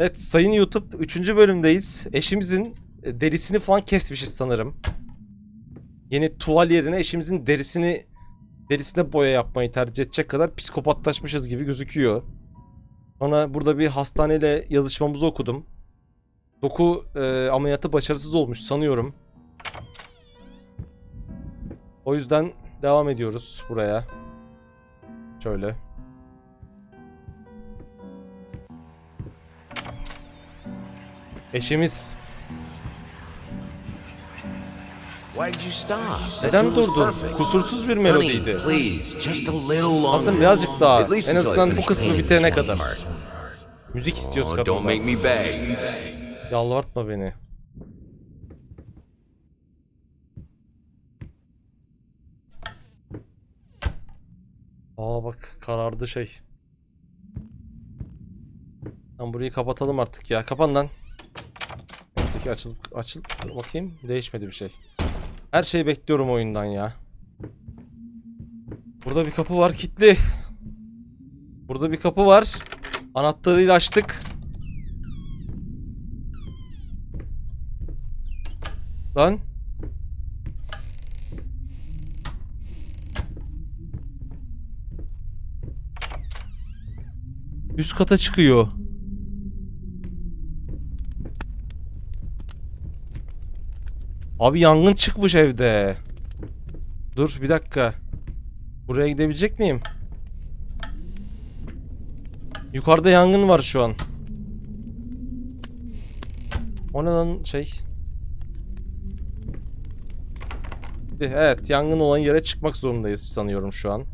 Evet sayın YouTube 3. bölümdeyiz. Eşimizin e, derisini falan kesmişiz sanırım. Yeni tuval yerine eşimizin derisini derisine boya yapmayı tercih edecek kadar psikopatlaşmışız gibi gözüküyor. Sonra burada bir hastaneyle yazışmamızı okudum. Doku e, ameliyatı başarısız olmuş sanıyorum. O yüzden devam ediyoruz buraya. Şöyle. Eşimiz neden durdun? Kusursuz bir melodiydi. Zaten birazcık daha. En azından bu kısmı bitene kadar. Müzik istiyoruz Oh, kadından. Yalvartma beni. Aa bak karardı şey. Lan burayı kapatalım artık ya. Kapan lan. Neyse ki açıl açıl bakayım. Değişmedi bir şey. Her şeyi bekliyorum oyundan ya. Burada bir kapı var kilitli. Burada bir kapı var. Anahtarıyla açtık. Lan. Üst kata çıkıyor. Abi yangın çıkmış evde. Dur bir dakika. Buraya gidebilecek miyim? Yukarıda yangın var şu an. O ne lan şey? Evet yangın olan yere çıkmak zorundayız sanıyorum şu an.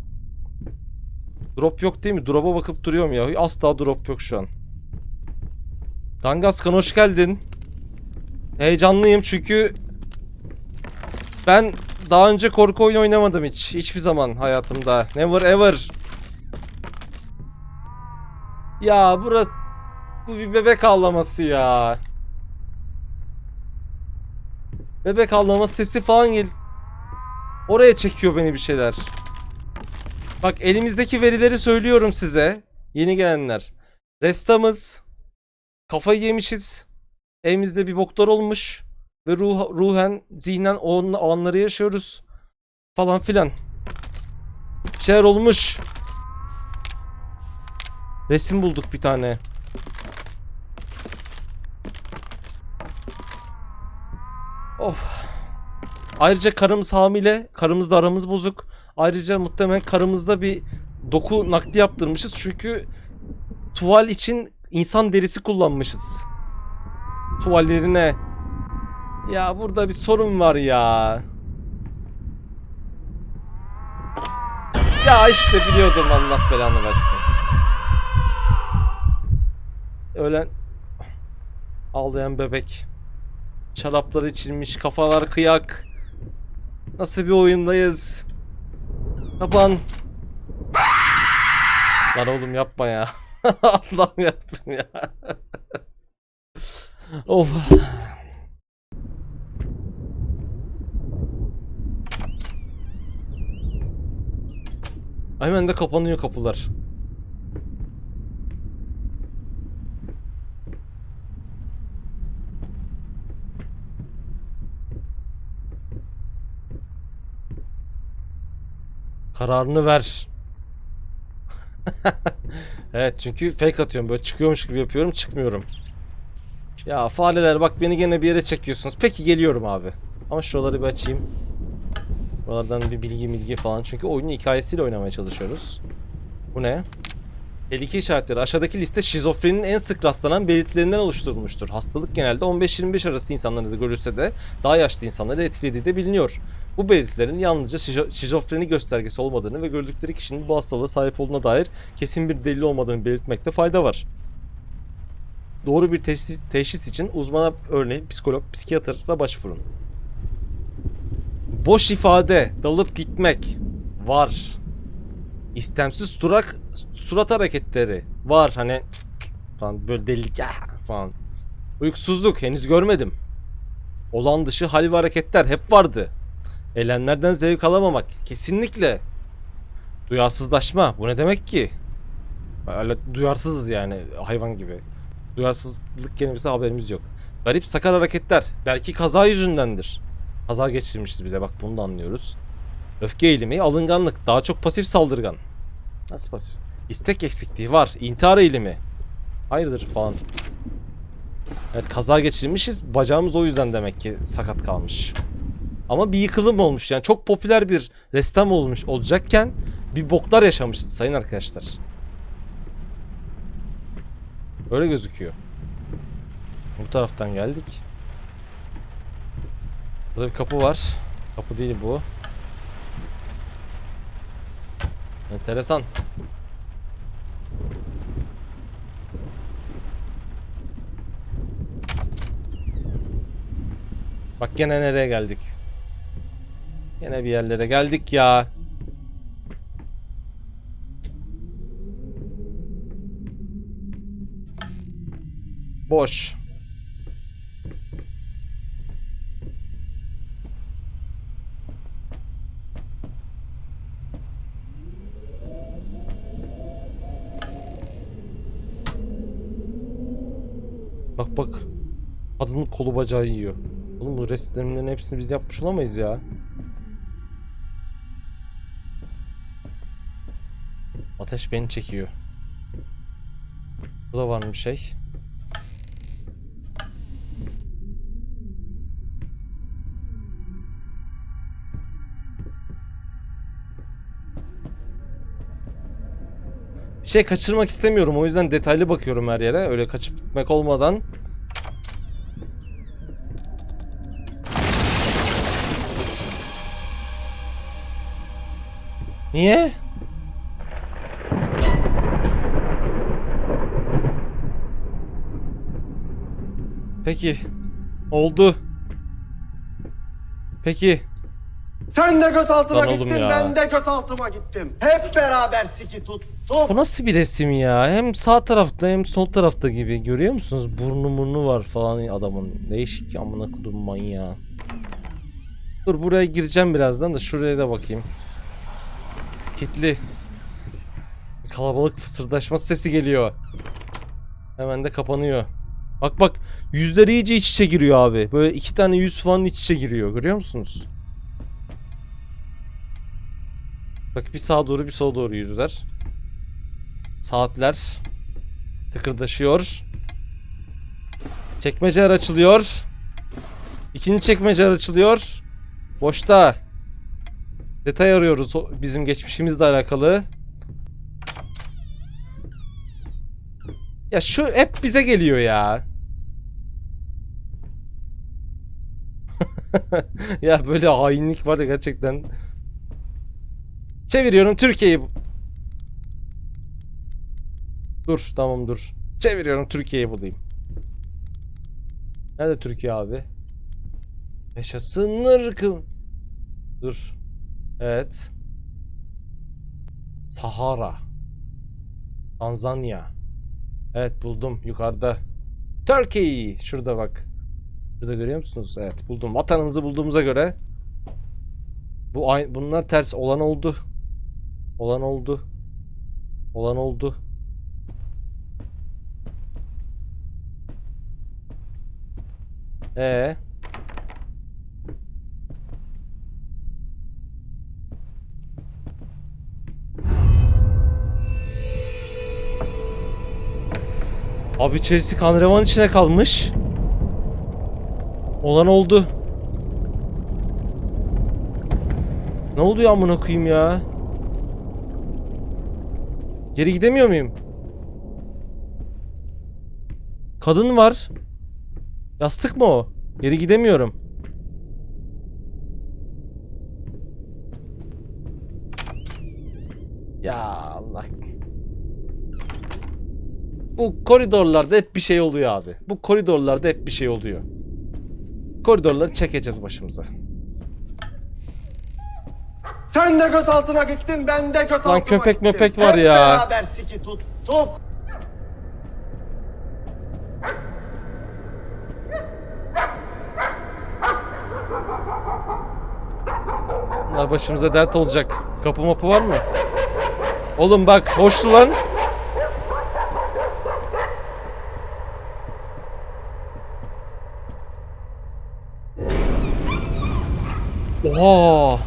Drop yok değil mi? Drop'a bakıp duruyorum ya. Asla drop yok şu an. Dangaskan hoş geldin. Heyecanlıyım çünkü ben daha önce korku oyunu oynamadım hiç. Hiçbir zaman hayatımda. Never ever. Ya burası bu bir bebek ağlaması ya. Bebek ağlaması sesi falan gel. Oraya çekiyor beni bir şeyler. Bak elimizdeki verileri söylüyorum size. Yeni gelenler. Restamız. Kafayı yemişiz. Evimizde bir boklar olmuş. Ve ruh, ruhen, zihnen o, an- o anları yaşıyoruz. Falan filan. Bir şeyler olmuş. Resim bulduk bir tane. Of. Ayrıca karımız hamile. Karımızla aramız bozuk. Ayrıca muhtemelen karımızda bir doku nakli yaptırmışız. Çünkü tuval için insan derisi kullanmışız. Tuvallerine. Ya burada bir sorun var ya. Ya işte biliyordum Allah belanı versin. Ölen ağlayan bebek. Çarapları içilmiş, kafalar kıyak. Nasıl bir oyundayız? Kapan. Lan oğlum yapma ya. Allah'ım yaptım ya. of. Hemen de kapanıyor kapılar. Kararını ver. evet çünkü fake atıyorum böyle çıkıyormuş gibi yapıyorum çıkmıyorum. Ya fareler bak beni gene bir yere çekiyorsunuz. Peki geliyorum abi. Ama şuraları bir açayım. Buralardan bir bilgi bilgi falan. Çünkü oyunun hikayesiyle oynamaya çalışıyoruz. Bu ne? Tehlike işaretleri. Aşağıdaki liste şizofreninin en sık rastlanan belirtilerinden oluşturulmuştur. Hastalık genelde 15-25 arası insanlarda da görülse de daha yaşlı insanları etkilediği de biliniyor. Bu belirtilerin yalnızca şizo- şizofreni göstergesi olmadığını ve gördükleri kişinin bu hastalığa sahip olduğuna dair kesin bir delil olmadığını belirtmekte fayda var. Doğru bir teşhis, teşhis için uzmana örneğin psikolog, psikiyatra başvurun. Boş ifade, dalıp gitmek var. İstemsiz surak, surat hareketleri var. Hani falan böyle delilik "Ah!" falan. Uykusuzluk henüz görmedim. Olan dışı hal ve hareketler hep vardı. Eylemlerden zevk alamamak kesinlikle. Duyarsızlaşma bu ne demek ki? Duyarsızız yani hayvan gibi. Duyarsızlık kelimesi haberimiz yok. Garip sakar hareketler. Belki kaza yüzündendir. Kaza geçirmişiz bize bak bunu da anlıyoruz. Öfke eğilimi, alınganlık, daha çok pasif saldırgan. Nasıl pasif? İstek eksikliği var, intihar eğilimi. Hayırdır falan. Evet kaza geçirmişiz. Bacağımız o yüzden demek ki sakat kalmış. Ama bir yıkılım olmuş yani çok popüler bir ressam olmuş olacakken bir boklar yaşamışız sayın arkadaşlar. Öyle gözüküyor. Bu taraftan geldik. Burada bir kapı var. Kapı değil bu. Enteresan. Bak gene nereye geldik? Gene bir yerlere geldik ya. Boş. Bak. Kadının kolu bacağı yiyor. Oğlum bu resimlerin hepsini biz yapmış olamayız ya. Ateş beni çekiyor. Bu da var mı bir şey? Bir şey kaçırmak istemiyorum. O yüzden detaylı bakıyorum her yere. Öyle kaçıp gitmek olmadan. Niye? Peki. Oldu. Peki. Sen de göt altına Lan oğlum gittin, ya. ben de göt altıma gittim. Hep beraber siki tuttuk. Bu nasıl bir resim ya? Hem sağ tarafta hem sol tarafta gibi. Görüyor musunuz? Burnu burnu var falan adamın. Değişik amına kodum manyağı. Dur buraya gireceğim birazdan da şuraya da bakayım. Kitli. Kalabalık fısırdaşma sesi geliyor. Hemen de kapanıyor. Bak bak yüzleri iyice iç içe giriyor abi. Böyle iki tane yüz falan iç içe giriyor. Görüyor musunuz? Bak bir sağa doğru bir sola doğru yüzler. Saatler tıkırdaşıyor. Çekmeceler açılıyor. İkinci çekmeceler açılıyor. Boşta. Detay arıyoruz bizim geçmişimizle alakalı. Ya şu hep bize geliyor ya. ya böyle hainlik var ya gerçekten. Çeviriyorum Türkiye'yi. Dur tamam dur. Çeviriyorum Türkiye'yi bulayım. Nerede Türkiye abi? Yaşasın ırkım. Dur. Evet. Sahara. Tanzanya. Evet buldum yukarıda. Turkey. Şurada bak. Şurada görüyor musunuz? Evet buldum. Vatanımızı bulduğumuza göre bu bunlar ters olan oldu. Olan oldu. Olan oldu. Ee. Abi içerisi kan revan içine kalmış. Olan oldu. Ne oldu ya amına koyayım ya? Geri gidemiyor muyum? Kadın var. Yastık mı o? Geri gidemiyorum. Ya Allah. Bu koridorlarda hep bir şey oluyor abi. Bu koridorlarda hep bir şey oluyor. Koridorları çekeceğiz başımıza. Sen de göt altına gittin, ben de göt altıma köpek gittim. möpek var Hep ya. beraber siki tuttuk. Bunlar başımıza dert olacak. Kapı mapı var mı? Oğlum bak hoştu lan. Oha!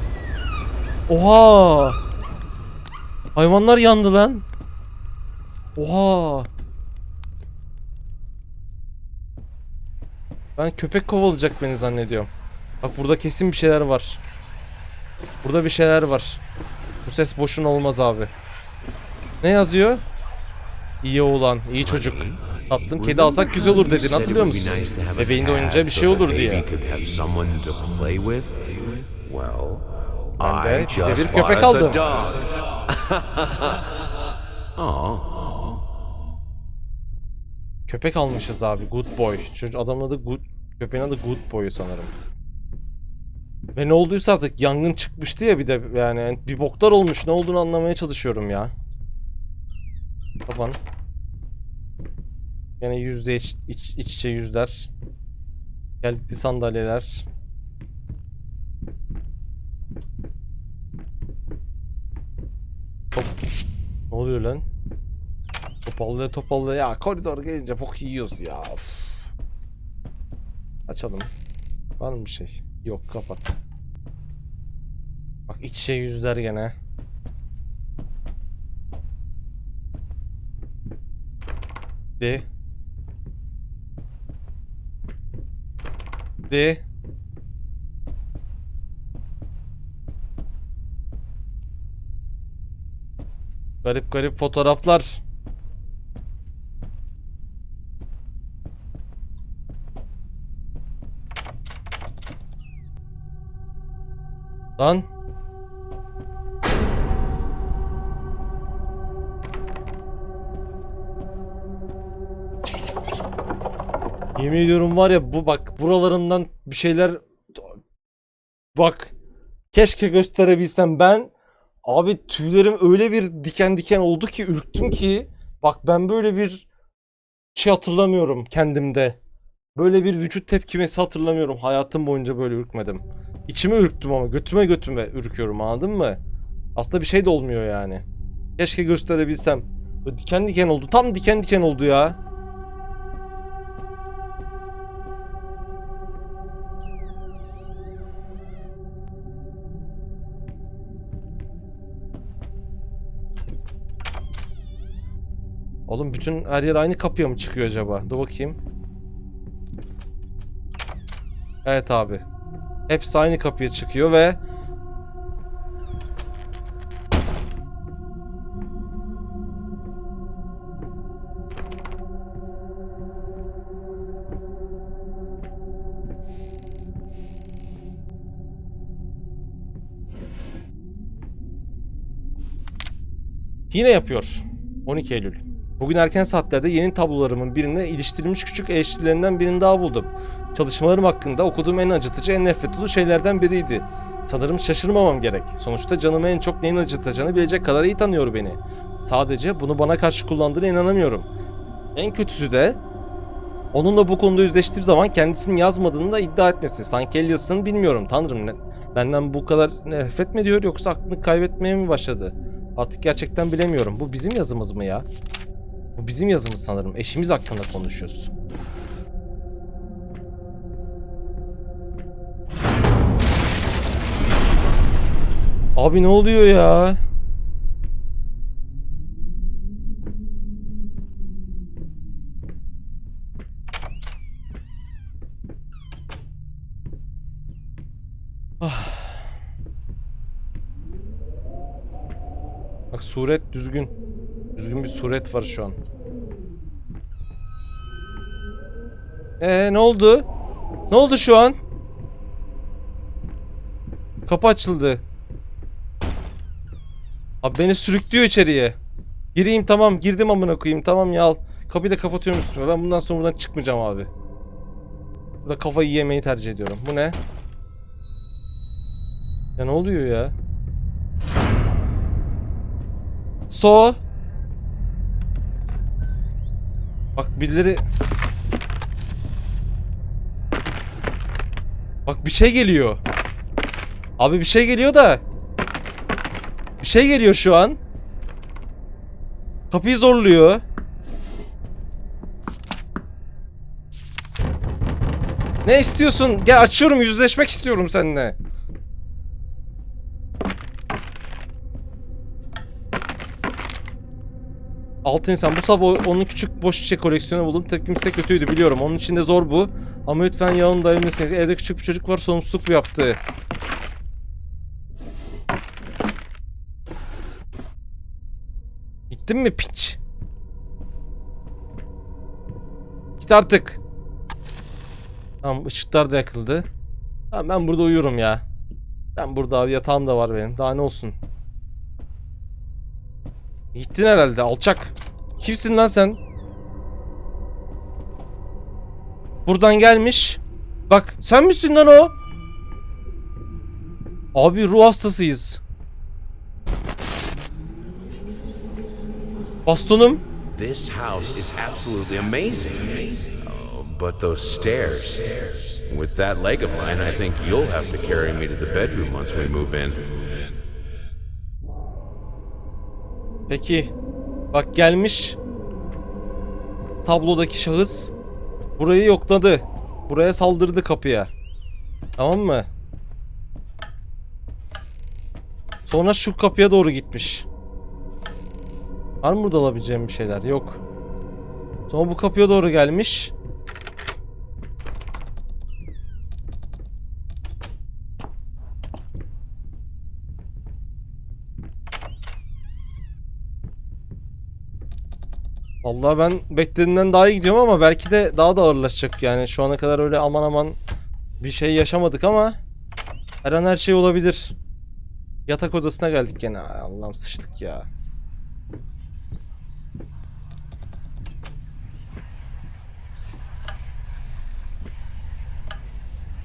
Oha! Hayvanlar yandı lan. Oha! Ben köpek kovalayacak beni zannediyorum. Bak burada kesin bir şeyler var. Burada bir şeyler var. Bu ses boşuna olmaz abi. Ne yazıyor? İyi oğlan, iyi çocuk. Tatlım kedi alsak güzel olur dedin hatırlıyor musun? Bebeğinde oynayacağı bir şey olur diye. Well, I bize just bir köpek aldım. Köpek almışız abi. Good boy. Çocuk adamın adı Good. Köpeğin adı Good boy sanırım. Ve ne olduysa artık yangın çıkmıştı ya bir de yani bir boklar olmuş. Ne olduğunu anlamaya çalışıyorum ya. Kapan. Yine yüzde iç, iç, iç içe yüzler. Geldi sandalyeler. Oluyor lan? Topallaya topallaya ya koridor gelince bok yiyoruz ya. Uf. Açalım. Var mı bir şey? Yok kapat. Bak iç içe yüzler gene. De. De. Garip garip fotoğraflar. Lan. Yemin ediyorum var ya bu bak buralarından bir şeyler bak keşke gösterebilsem ben abi tüylerim öyle bir diken diken oldu ki ürktüm ki bak ben böyle bir şey hatırlamıyorum kendimde. Böyle bir vücut tepkimesi hatırlamıyorum. Hayatım boyunca böyle ürkmedim. İçime ürktüm ama götüme götüme ürküyorum anladın mı? Aslında bir şey de olmuyor yani. Keşke gösterebilsem. Diken diken oldu. Tam diken diken oldu ya. Oğlum bütün her yer aynı kapıya mı çıkıyor acaba? Dur bakayım. Evet abi. Hepsi aynı kapıya çıkıyor ve Yine yapıyor. 12 Eylül. Bugün erken saatlerde yeni tablolarımın birine iliştirilmiş küçük eleştirilerinden birini daha buldum. Çalışmalarım hakkında okuduğum en acıtıcı, en nefret dolu şeylerden biriydi. Sanırım şaşırmamam gerek. Sonuçta canımı en çok neyin acıtacağını bilecek kadar iyi tanıyor beni. Sadece bunu bana karşı kullandığına inanamıyorum. En kötüsü de onunla bu konuda yüzleştiğim zaman kendisinin yazmadığını da iddia etmesi. Sanki el yazısını bilmiyorum tanrım. Ne, benden bu kadar nefret mi ediyor yoksa aklını kaybetmeye mi başladı? Artık gerçekten bilemiyorum. Bu bizim yazımız mı ya? Bu bizim yazımız sanırım. Eşimiz hakkında konuşuyoruz. Abi ne oluyor ya? Bak suret düzgün. Düzgün bir suret var şu an. Ee ne oldu? Ne oldu şu an? Kapı açıldı. Abi beni sürüklüyor içeriye. Gireyim tamam girdim amına koyayım tamam ya al. Kapıyı da kapatıyorum üstüme. Ben bundan sonra buradan çıkmayacağım abi. Burada kafayı yemeyi tercih ediyorum. Bu ne? Ya ne oluyor ya? So. Bak birileri... Bak bir şey geliyor. Abi bir şey geliyor da. Bir şey geliyor şu an. Kapıyı zorluyor. Ne istiyorsun? Gel açıyorum yüzleşmek istiyorum seninle. Altı insan. Bu sabah onun küçük boş şişe koleksiyonu buldum. Tepkim ise kötüydü biliyorum. Onun için de zor bu. Ama lütfen yanımda eminsin. Evde küçük bir çocuk var. Sorumsuzluk bu yaptığı. Gittin mi piç? Git artık. Tamam ışıklar da yakıldı. Tamam ben burada uyurum ya. Ben burada abi yatağım da var benim. Daha ne olsun. Gittin herhalde alçak. Kimsin lan sen? Buradan gelmiş. Bak sen misin lan o? Abi ruh hastasıyız. Bastonum. This house is absolutely amazing. Oh, but those stairs. With that leg of mine, I think you'll have to carry me to the bedroom once we move in. Peki. Bak gelmiş. Tablodaki şahıs burayı yokladı. Buraya saldırdı kapıya. Tamam mı? Sonra şu kapıya doğru gitmiş. Var mı burada alabileceğim bir şeyler? Yok. Sonra bu kapıya doğru gelmiş. Vallahi ben beklediğimden daha iyi gidiyorum ama belki de daha da ağırlaşacak yani. Şu ana kadar öyle aman aman bir şey yaşamadık ama her an her şey olabilir. Yatak odasına geldik gene. Ay Allah'ım sıçtık ya.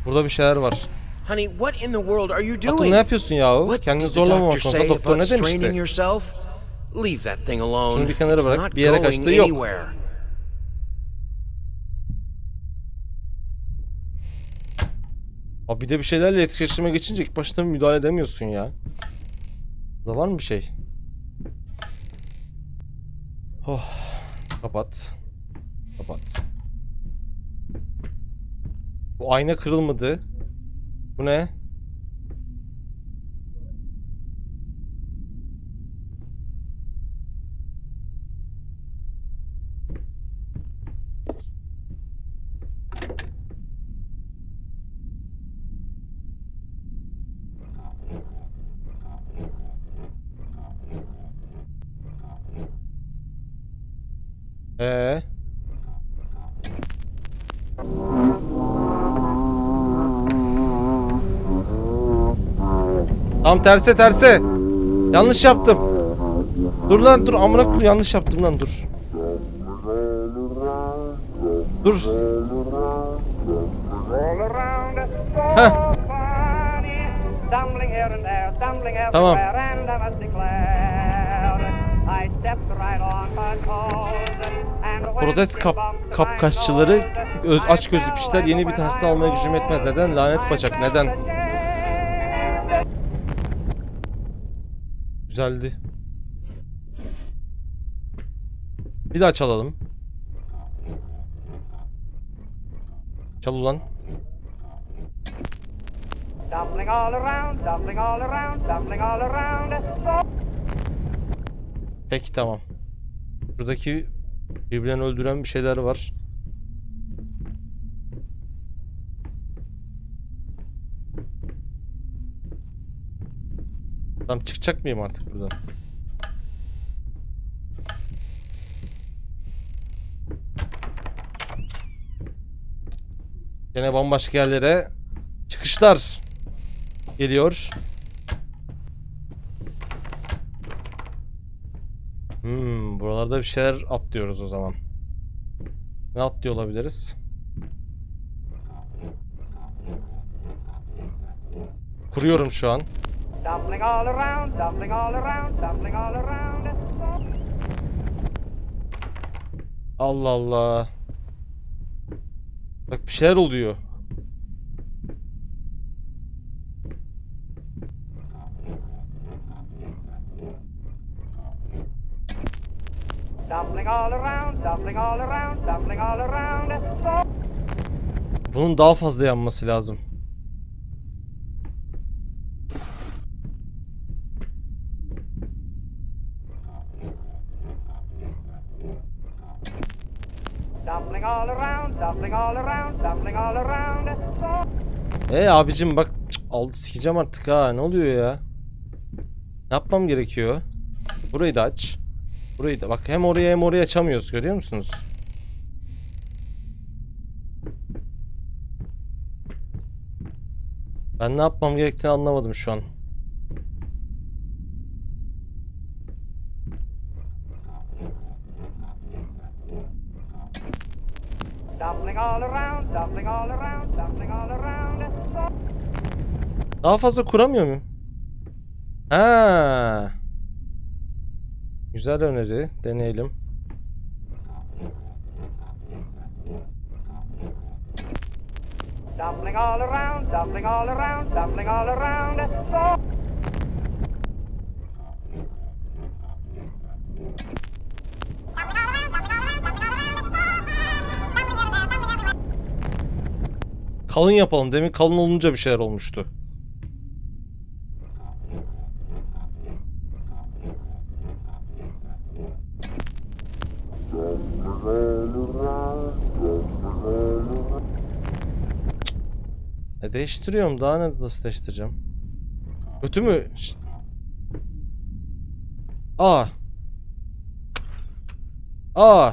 Burada bir şeyler var. Honey, what in the world are you doing? ne yapıyorsun yahu? Kendini zorlamamak konusunda doktor ne demişti? Leave that thing alone. Şunu bir kenara bırak, bir yere kaçtığı yok. Abi bir de bir şeylerle etkileşime geçince ilk başta müdahale edemiyorsun ya. Burada var mı bir şey? Oh. Kapat. Kapat. Bu ayna kırılmadı. Bu ne? Ee. Tam terse terse. Yanlış yaptım. Dur lan dur amına koyayım yanlış yaptım lan dur. Dur. Heh. Tamam. I. Protest kap, kapkaççıları öz, aç gözlü fell piçler yeni bir when tanesini I almaya gücüm yetmez. Neden? Lanet bacak. Neden? Güzeldi. Bir daha çalalım. Çal ulan. Peki tamam. Buradaki birbirlerini öldüren bir şeyler var. Tamam çıkacak mıyım artık buradan? Yine bambaşka yerlere çıkışlar geliyor. Buralarda bir şeyler atlıyoruz o zaman. Ne atlıyor olabiliriz? Kuruyorum şu an. Allah Allah. Bak bir şeyler oluyor. Stumbling all around, stumbling all around, stumbling all around. So Bunun daha fazla yanması lazım. Dumpling all around, dumpling all around, dumpling all around. So E abicim bak aldı sikeceğim artık ha. Ne oluyor ya? Ne yapmam gerekiyor? Burayı da aç. Burayı da bak hem oraya hem oraya açamıyoruz görüyor musunuz? Ben ne yapmam gerektiğini anlamadım şu an. dumpling all around, dumpling all around, dumpling all around. So Daha fazla kuramıyor muyum? Ha. Güzel öneri. Deneyelim. dumpling all around, dumpling all around, dumpling all around. Kalın yapalım. Demin kalın olunca bir şeyler olmuştu. Değiştiriyorum. Daha ne nasıl değiştireceğim? Kötü mü? Aa. Aa.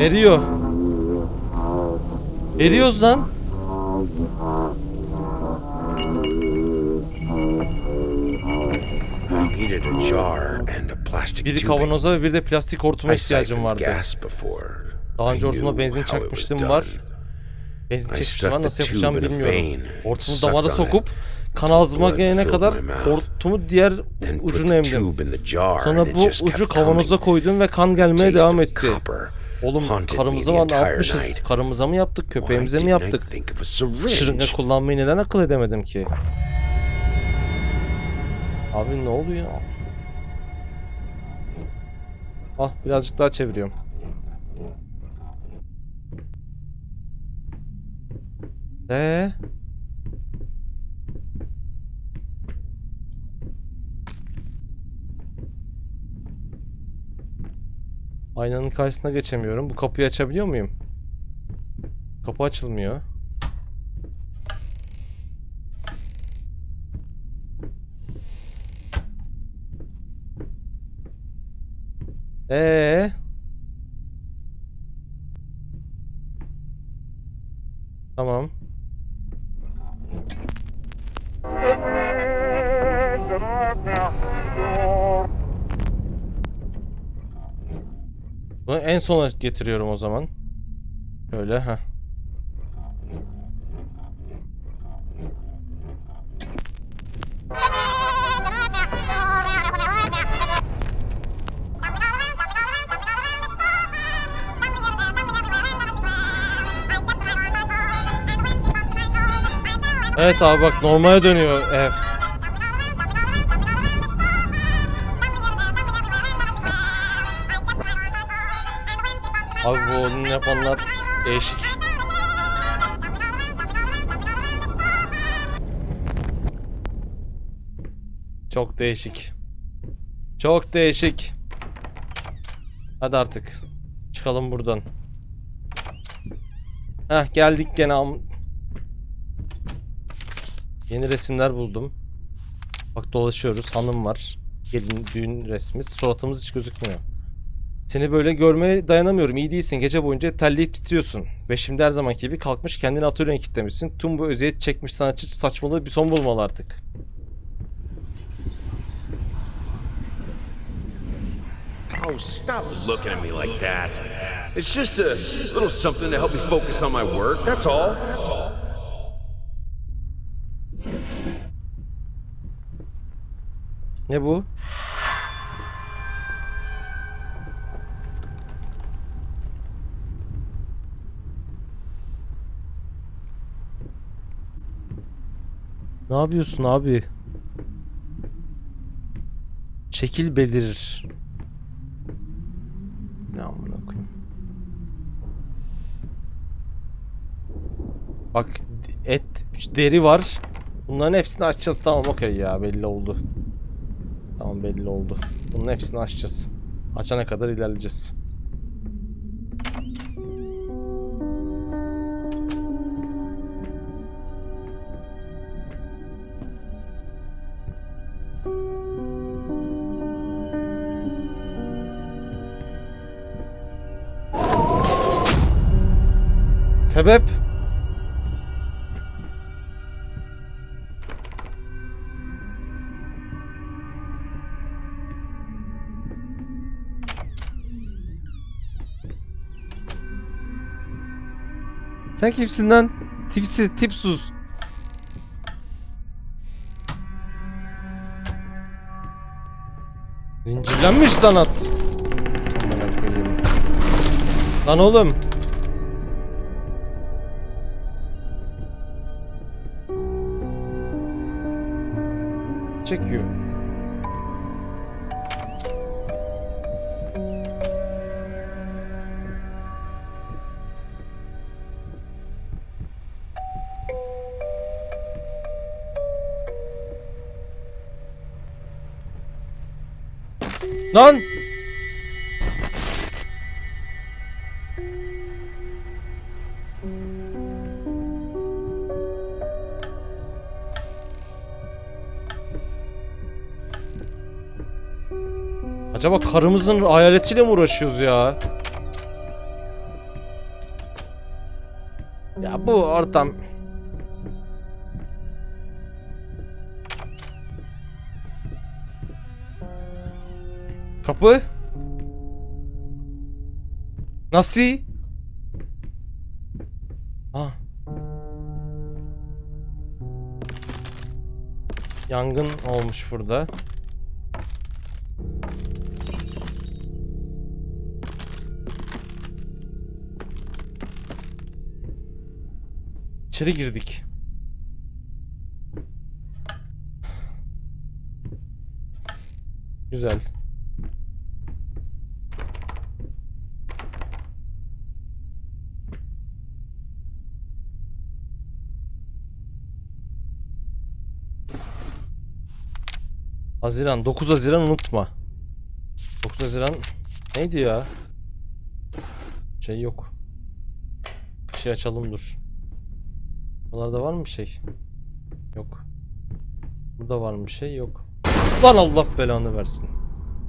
Eriyor. Eriyoruz lan. Biri kavanoza ve bir de plastik hortuma ihtiyacım vardı. Daha önce hortuma benzin çakmıştım var. Benzin çekmiştim var. Nasıl yapacağım bilmiyorum. Hortumu damara sokup kan ağzıma gelene kadar hortumu diğer ucunu emdim. Sonra bu ucu kavanoza koydum ve kan gelmeye devam etti. Oğlum karımıza the ne yapmışız? Karımıza mı yaptık? Köpeğimize mi yaptık? Şırınga kullanmayı neden akıl edemedim ki? Abi ne oluyor? Ah birazcık daha çeviriyorum. Ee? Aynanın karşısına geçemiyorum. Bu kapıyı açabiliyor muyum? Kapı açılmıyor. Ee? Tamam. Bunu en sona getiriyorum o zaman. Şöyle ha. Evet abi bak normale dönüyor ev. Abi bu oyunu yapanlar değişik. Çok değişik. Çok değişik. Hadi artık. Çıkalım buradan. Heh geldik gene. Yeni resimler buldum. Bak dolaşıyoruz. Hanım var. Gelin düğün resmi. Suratımız hiç gözükmüyor. Seni böyle görmeye dayanamıyorum. İyi değilsin. Gece boyunca terleyip titriyorsun. Ve şimdi her zamanki gibi kalkmış kendini atölyene kilitlemişsin. Tüm bu eziyet çekmiş sanatçı saçmalığı bir son bulmalı artık. Oh, stop looking at me like that. It's just a little something to help me focus on my work. That's all. Ne bu? Ne yapıyorsun abi? Şekil belirir. Ya amına koyayım. Bak et, deri var. Bunların hepsini açacağız. Tamam okey ya belli oldu. Tamam belli oldu. Bunun hepsini açacağız. Açana kadar ilerleyeceğiz. Sebep? Sen kimsin lan? Tipsiz, tipsuz. Zincirlenmiş sanat. Lan oğlum. Çekiyor. Lan! Acaba karımızın hayaletiyle mi uğraşıyoruz ya? Ya bu ortam... Kapı? Nasıl? Ah. Yangın olmuş burada. İçeri girdik. Güzel. Haziran 9 Haziran unutma. 9 Haziran neydi ya? Şey yok. Bir şey açalım dur. Buralarda var mı bir şey? Yok. Burada var mı bir şey? Yok. Lan Allah belanı versin.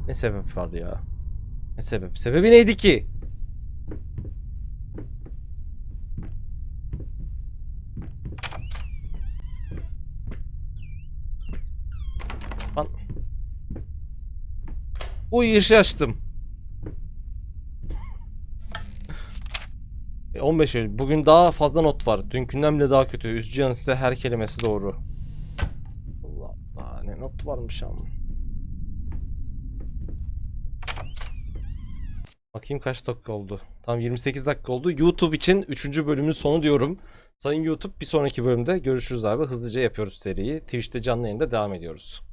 Ne sebep var ya? Ne sebep? Sebebi neydi ki? Lan. İşi açtım. E, 15 Eylül. Bugün daha fazla not var. Dünkünden bile daha kötü. Yanı size her kelimesi doğru. Allah Allah ne not varmış ama. Bakayım kaç dakika oldu. Tam 28 dakika oldu. YouTube için 3. bölümün sonu diyorum. Sayın YouTube bir sonraki bölümde görüşürüz abi. Hızlıca yapıyoruz seriyi. Twitch'te canlı yayında devam ediyoruz.